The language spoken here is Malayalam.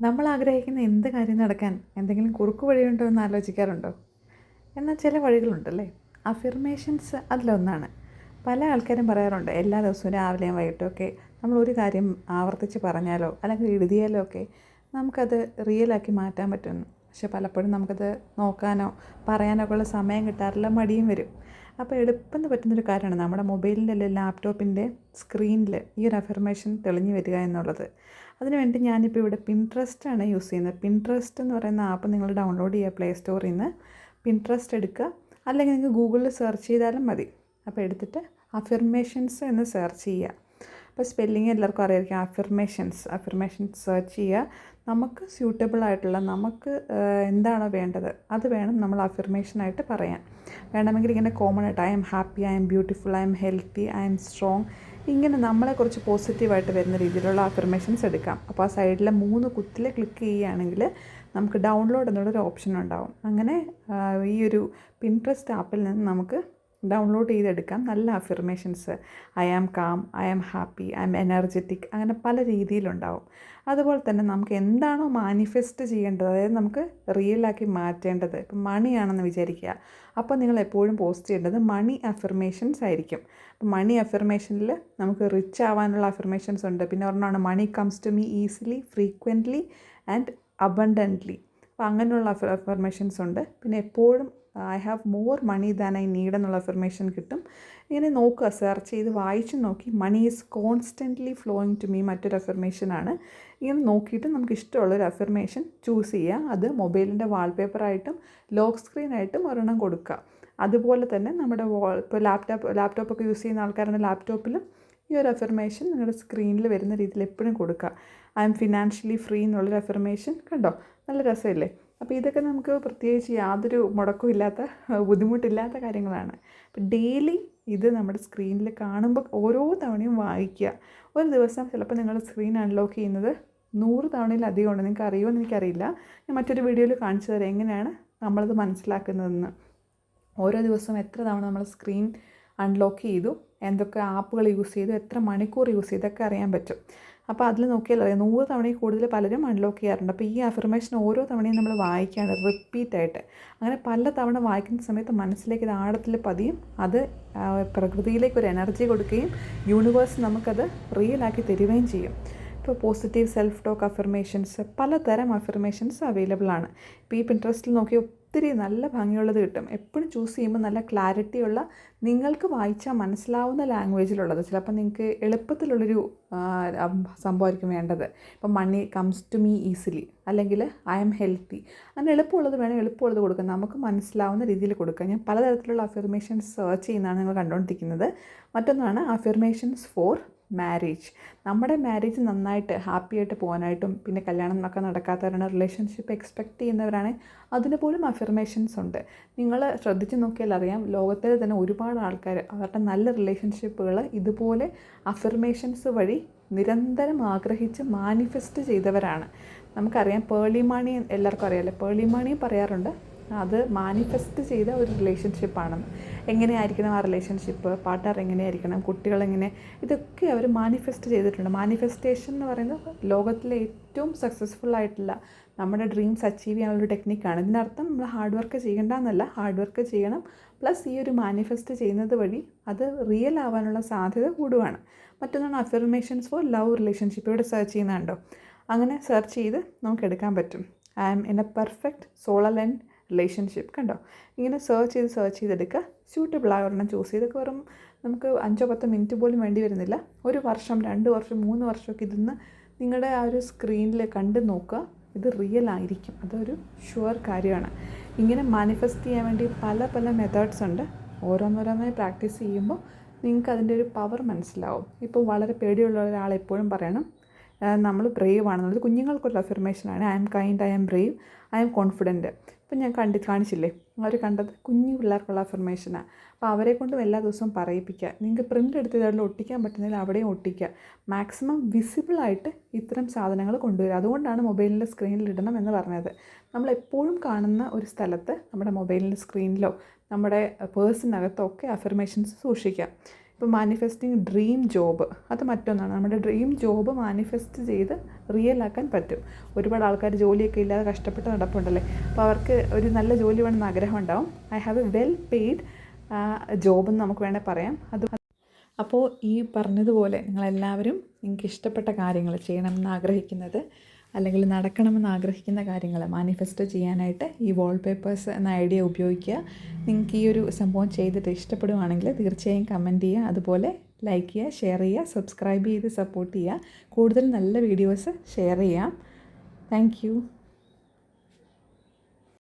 നമ്മൾ ആഗ്രഹിക്കുന്ന എന്ത് കാര്യം നടക്കാൻ എന്തെങ്കിലും കുറുക്ക് വഴിയുണ്ടോ എന്ന് ആലോചിക്കാറുണ്ടോ? എന്നാൽ ചില വഴികളുണ്ടല്ലേ? അഫിർമേഷൻസ് അതിലൊന്നാണ്. പല ആൾക്കാരും പറയാറുണ്ട് എല്ലാ ദിവസവും രാവിലെയും വൈകിട്ടും ഒക്കെ നമ്മൾ ഒരു കാര്യം ആവർത്തിച്ച് പറഞ്ഞാലോ അല്ലെങ്കിൽ എഴുതിയാലോ ഒക്കെ നമുക്കത് റിയലാക്കി മാറ്റാൻ പറ്റുമെന്ന് പക്ഷെ പലപ്പോഴും നമുക്കത് നോക്കാനോ പറയാനോ ഒക്കെ ഉള്ള സമയം കിട്ടാറില്ല മടിയും വരും. അപ്പോൾ എളുപ്പം പറ്റുന്നൊരു കാര്യമാണ് നമ്മുടെ മൊബൈലിന്റെ അല്ലെങ്കിൽ ലാപ്ടോപ്പിന്റെ സ്ക്രീനിൽ ഈ ഒരു അഫർമേഷൻ തെളിഞ്ഞു വരിക എന്നുള്ളത്. അതിനുവേണ്ടി ഞാനിപ്പോൾ ഇവിടെ പിൻട്രസ്റ്റ് ആണ് യൂസ് ചെയ്യുന്നത്. പിൻട്രസ്റ്റ് എന്ന് പറയുന്ന ആപ്പ് നിങ്ങൾ ഡൗൺലോഡ് ചെയ്യുക പ്ലേ സ്റ്റോറിൽ നിന്ന് പിൻട്രസ്റ്റ് എടുക്കുക. അല്ലെങ്കിൽ നിങ്ങൾക്ക് ഗൂഗിളിൽ സെർച്ച് ചെയ്താലും മതി. അപ്പോൾ എടുത്തിട്ട് അഫിർമേഷൻസ് എന്ന് സെർച്ച് ചെയ്യുക. അപ്പോൾ സ്പെല്ലിങ് എല്ലാവർക്കും അറിയായിരിക്കും. അഫിർമേഷൻസ് അഫിർമേഷൻസ് സെർച്ച് ചെയ്യുക. നമുക്ക് സ്യൂട്ടബിൾ ആയിട്ടുള്ള നമുക്ക് എന്താണോ വേണ്ടത് അത് വേണം നമ്മൾ അഫിർമേഷനായിട്ട് പറയാൻ. വേണമെങ്കിൽ ഇങ്ങനെ കോമൺ ആയിട്ട് I am happy I am beautiful I am healthy I am strong ഇങ്ങനെ നമ്മളെക്കുറിച്ച് പോസിറ്റീവായിട്ട് വരുന്ന രീതിയിലുള്ള അഫർമേഷൻസ് എടുക്കാം. അപ്പോൾ ആ സൈഡിലെ മൂന്ന് കുത്തിൽ ക്ലിക്ക് ചെയ്യുകയാണെങ്കിൽ നമുക്ക് ഡൗൺലോഡ് എന്നുള്ളൊരു ഓപ്ഷൻ ഉണ്ടാവും. അങ്ങനെ ഈ ഒരു പിൻട്രസ്റ്റ് ആപ്പിൽ നിന്ന് നമുക്ക് ഡൗൺലോഡ് ചെയ്തെടുക്കാം. നല്ല affirmations I am calm I am happy I am energetic അങ്ങനെ പല രീതിയിലുണ്ടാവും. അതുപോലെ തന്നെ നമുക്ക് എന്താണോ മാനിഫെസ്റ്റ് ചെയ്യേണ്ടത് അതായത് നമുക്ക് റിയലാക്കി മാറ്റേണ്ടത്. ഇപ്പം മണിയാണെന്ന് വിചാരിക്കുക. അപ്പോൾ നിങ്ങൾ എപ്പോഴും പോസ്റ്റ് ചെയ്യേണ്ടത് മണി അഫിർമേഷൻസ് ആയിരിക്കും. അപ്പം മണി അഫിർമേഷനിൽ നമുക്ക് റിച്ച് ആവാനുള്ള അഫിർമേഷൻസ് ഉണ്ട്. പിന്നെ ഒരെണ്ണമാണ് money comes to me easily frequently and abundantly അപ്പോൾ അങ്ങനെയുള്ള അഫർമേഷൻസ് ഉണ്ട്. പിന്നെ എപ്പോഴും I have more money than I need എന്നുള്ള അഫർമേഷൻ കിട്ടും. ഇങ്ങനെ നോക്കുക സെർച്ച് ചെയ്ത് വായിച്ച് നോക്കി. Money is constantly flowing to me മറ്റൊരു അഫർമേഷനാണ് ഇങ്ങനെ നോക്കിയിട്ട് നമുക്ക് ഇഷ്ടമുള്ളൊരു അഫർമേഷൻ ചൂസ് ചെയ്യുക. അത് മൊബൈലിന്റെ വാൾപേപ്പറായിട്ടും ലോക്ക് സ്ക്രീനായിട്ടും ഒരെണ്ണം കൊടുക്കുക. അതുപോലെ തന്നെ നമ്മുടെ വാൾ ഇപ്പോൾ ലാപ്ടോപ്പ് ലാപ്ടോപ്പൊക്കെ യൂസ് ചെയ്യുന്ന ആൾക്കാരുടെ ലാപ്ടോപ്പിലും ഈ ഒരു അഫർമേഷൻ നിങ്ങളുടെ സ്ക്രീനിൽ വരുന്ന രീതിയിൽ എപ്പോഴും കൊടുക്കുക. ഐ എം ഫിനാൻഷ്യലി ഫ്രീ എന്നുള്ളൊരു അഫർമേഷൻ കണ്ടോ? നല്ല രസമില്ലേ? അപ്പോൾ ഇതൊക്കെ നമുക്ക് പ്രത്യേകിച്ച് യാതൊരു മുടക്കവും ഇല്ലാത്ത ബുദ്ധിമുട്ടില്ലാത്ത കാര്യങ്ങളാണ്. അപ്പോൾ ഡെയിലി ഇത് നമ്മുടെ സ്ക്രീനിൽ കാണുമ്പോൾ ഓരോ തവണയും വായിക്കുക. ഒരു ദിവസം ചിലപ്പോൾ നിങ്ങൾ സ്ക്രീൻ അൺലോക്ക് ചെയ്യുന്നത് നൂറ് തവണയിലധികം ഉണ്ട്. നിങ്ങൾക്ക് അറിയുമോ എനിക്കറിയില്ല. ഞാൻ മറ്റൊരു വീഡിയോയിൽ കാണിച്ചു തരാം എങ്ങനെയാണ് നമ്മളത് മനസ്സിലാക്കുന്നതെന്ന്. ഓരോ ദിവസം എത്ര തവണ നമ്മൾ സ്ക്രീൻ അൺലോക്ക് ചെയ്തു? എന്തൊക്കെ ആപ്പുകൾ യൂസ് ചെയ്തു എത്ര മണിക്കൂർ യൂസ് ചെയ്തൊക്കെ അറിയാൻ പറ്റും. അപ്പോൾ അതിൽ നോക്കിയാൽ അറിയാം നൂറ് തവണയിൽ കൂടുതൽ പലരും അൺലോക്ക് ചെയ്യാറുണ്ട്. അപ്പോൾ ഈ അഫർമേഷൻ ഓരോ തവണയും നമ്മൾ വായിക്കുകയാണ് റിപ്പീറ്റായിട്ട് അങ്ങനെ പല തവണ വായിക്കുന്ന സമയത്ത് മനസ്സിലേക്ക് ഇത് ആഴത്തിൽ പതിയും അത് പ്രകൃതിയിലേക്ക് ഒരു എനർജി കൊടുക്കുകയും യൂണിവേഴ്സ് നമുക്കത് റിയലാക്കി തരികയും ചെയ്യും. ഇപ്പോൾ പോസിറ്റീവ് സെൽഫ് ടോക്ക് അഫർമേഷൻസ് പലതരം അഫർമേഷൻസ് അവൈലബിൾ ആണ്. ഇപ്പോൾ ഈ പിൻട്രസ്റ്റിൽ നോക്കി ഒത്തിരി നല്ല ഭംഗിയുള്ളത് കിട്ടും. എപ്പോഴും ചൂസ് ചെയ്യുമ്പോൾ നല്ല ക്ലാരിറ്റിയുള്ള നിങ്ങൾക്ക് വായിച്ചാൽ മനസ്സിലാവുന്ന ലാംഗ്വേജിലുള്ളത് ചിലപ്പോൾ നിങ്ങൾക്ക് എളുപ്പത്തിലുള്ളൊരു സംഭവമായിരിക്കും വേണ്ടത്. ഇപ്പം money comes to me easily അല്ലെങ്കിൽ ഐ എം ഹെൽത്തി അങ്ങനെ എളുപ്പമുള്ളത് വേണം എളുപ്പമുള്ളത് കൊടുക്കാം. നമുക്ക് മനസ്സിലാവുന്ന രീതിയിൽ കൊടുക്കുക ഞാൻ പലതരത്തിലുള്ള അഫർമേഷൻസ് സെർച്ച് ചെയ്യുന്നതാണ് നിങ്ങൾ കണ്ടുകൊണ്ടിരിക്കുന്നത്. മറ്റൊന്നാണ് അഫർമേഷൻസ് ഫോർ മാരേജ് നമ്മുടെ മാരേജ് നന്നായിട്ട് ഹാപ്പി ആയിട്ട് പോകാനായിട്ടും പിന്നെ കല്യാണം ഒക്കെ നടക്കാത്തവരാണ് റിലേഷൻഷിപ്പ് എക്സ്പെക്റ്റ് ചെയ്യുന്നവരാണ്. അതിന് പോലും അഫിർമേഷൻസ് ഉണ്ട്. നിങ്ങൾ ശ്രദ്ധിച്ച് നോക്കിയാൽ അറിയാം ലോകത്തിൽ തന്നെ ഒരുപാട് ആൾക്കാർ അവരുടെ നല്ല റിലേഷൻഷിപ്പുകൾ ഇതുപോലെ അഫിർമേഷൻസ് വഴി നിരന്തരം ആഗ്രഹിച്ച് മാനിഫെസ്റ്റ് ചെയ്തവരാണ്. നമുക്കറിയാം പേളിമാണി എല്ലാവർക്കും അറിയാമല്ലോ പേളിമാണിയും മണി പറയാറുണ്ട്. അത് മാനിഫെസ്റ്റ് ചെയ്ത ഒരു റിലേഷൻഷിപ്പാണെന്ന് എങ്ങനെയായിരിക്കണം ആ റിലേഷൻഷിപ്പ് പാർട്ട്ണർ എങ്ങനെയായിരിക്കണം? കുട്ടികൾ എങ്ങനെ? ഇതൊക്കെ അവർ മാനിഫെസ്റ്റ് ചെയ്തിട്ടുണ്ട്. മാനിഫെസ്റ്റേഷൻ എന്ന് പറയുന്നത് ലോകത്തിലെ ഏറ്റവും സക്സസ്ഫുൾ ആയിട്ടുള്ള നമ്മുടെ ഡ്രീംസ് അച്ചീവ് ചെയ്യാനുള്ളൊരു ടെക്നിക്കാണ് ഇതിനർത്ഥം നമ്മൾ ഹാർഡ് വർക്ക് ചെയ്യേണ്ട എന്നല്ല ഹാർഡ് വർക്ക് ചെയ്യണം. പ്ലസ് ഈ ഒരു മാനിഫെസ്റ്റ് ചെയ്യുന്നത് വഴി അത് റിയൽ ആവാനുള്ള സാധ്യത കൂടുവാണ്. മറ്റൊന്നാണ് അഫർമേഷൻസ് ഫോർ ലവ് റിലേഷൻഷിപ്പ് ഇവിടെ സെർച്ച് ചെയ്യുന്നുണ്ടോ? അങ്ങനെ സെർച്ച് ചെയ്ത് നമുക്ക് എടുക്കാൻ പറ്റും. I am in a perfect soulful and relationship കണ്ടോ? ഇങ്ങനെ സെർച്ച് ചെയ്ത് സെർച്ച് ചെയ്തെടുക്കുക. സ്യൂട്ടബിൾ ആയ ഒരെണ്ണം ചൂസ് ചെയ്തൊക്കെ വെറും നമുക്ക് അഞ്ചോ പത്തോ മിനിറ്റ് പോലും വേണ്ടി വരുന്നില്ല. ഒരു വർഷം രണ്ട് വർഷം മൂന്ന് വർഷമൊക്കെ ഇതിന്ന് നിങ്ങളുടെ ആ ഒരു സ്ക്രീനിൽ കണ്ട് നോക്കുക. ഇത് റിയൽ ആയിരിക്കും. അതൊരു ഷുവർ കാര്യമാണ്. ഇങ്ങനെ മാനിഫെസ്റ്റ് ചെയ്യാൻ വേണ്ടി പല പല മെത്തേഡ്സ് ഉണ്ട്. ഓരോന്നോരോന്നായി പ്രാക്ടീസ് ചെയ്യുമ്പോൾ നിങ്ങൾക്ക് അതിന്റെ ഒരു പവർ മനസ്സിലാവും. ഇപ്പോൾ വളരെ പേടിയുള്ള ഒരാൾ എപ്പോഴും പറയണം. നമ്മൾ ബ്രേവ് ആണെന്നുള്ളത് കുഞ്ഞുങ്ങൾക്കുള്ള അഫർമേഷനാണ് I am kind I am brave I am confident ഇപ്പം ഞാൻ കണ്ടി കാണിച്ചില്ലേ? അവർ കണ്ടത് കുഞ്ഞു പിള്ളേർക്കുള്ള അഫർമേഷനാണ് അപ്പോൾ അവരെ കൊണ്ടും എല്ലാ ദിവസവും പറയിപ്പിക്കുക. നിങ്ങൾക്ക് പ്രിന്റ് എടുത്ത് ഇതായിട്ട് ഒട്ടിക്കാൻ പറ്റുന്നതിൽ അവിടെയും ഒട്ടിക്കുക. മാക്സിമം വിസിബിളായിട്ട് ഇത്തരം സാധനങ്ങൾ കൊണ്ടുവരിക. അതുകൊണ്ടാണ് മൊബൈലിന്റെ സ്ക്രീനിൽ ഇടണം എന്ന് പറഞ്ഞത്. നമ്മൾ എപ്പോഴും കാണുന്ന ഒരു സ്ഥലത്ത് നമ്മുടെ മൊബൈലിന്റെ സ്ക്രീനിലോ നമ്മുടെ പേഴ്സിനകത്തോ ഒക്കെ അഫർമേഷൻസ് സൂക്ഷിക്കുക. ഇപ്പോൾ മാനിഫെസ്റ്റിംഗ് ഡ്രീം ജോബ് അത് മറ്റൊന്നാണ്. നമ്മുടെ ഡ്രീം ജോബ് മാനിഫെസ്റ്റ് ചെയ്ത് റിയൽ ആക്കാൻ പറ്റും. ഒരുപാട് ആൾക്കാർ ജോലിയൊക്കെ ഇല്ലാതെ കഷ്ടപ്പെട്ട് നടപ്പുണ്ടല്ലേ? അപ്പോൾ അവർക്ക് ഒരു നല്ല ജോലി വേണമെന്ന് ആഗ്രഹം ഉണ്ടാവും I have a well paid job എന്ന് നമുക്ക് വേണേൽ പറയാം. അത് അപ്പോൾ ഈ പറഞ്ഞതുപോലെ നിങ്ങളെല്ലാവരും നിങ്ങൾക്ക് ഇഷ്ടപ്പെട്ട കാര്യങ്ങൾ ചെയ്യണമെന്ന് ആഗ്രഹിക്കുന്നത് അല്ലെങ്കിൽ നടക്കണമെന്ന് ആഗ്രഹിക്കുന്ന കാര്യങ്ങൾ മാനിഫെസ്റ്റോ ചെയ്യാനായിട്ട് ഈ വാൾപേപ്പേഴ്സ് എന്ന ഐഡിയ ഉപയോഗിക്കുക. നിങ്ങൾക്ക് ഈ ഒരു സംഭവം ചെയ്തിട്ട് ഇഷ്ടപ്പെടുവാണെങ്കിൽ തീർച്ചയായും കമന്റ് ചെയ്യുക. അതുപോലെ ലൈക്ക് ചെയ്യുക ഷെയർ ചെയ്യുക സബ്സ്ക്രൈബ് ചെയ്ത് സപ്പോർട്ട് ചെയ്യുക. കൂടുതൽ നല്ല വീഡിയോസ് ഷെയർ ചെയ്യാം. താങ്ക്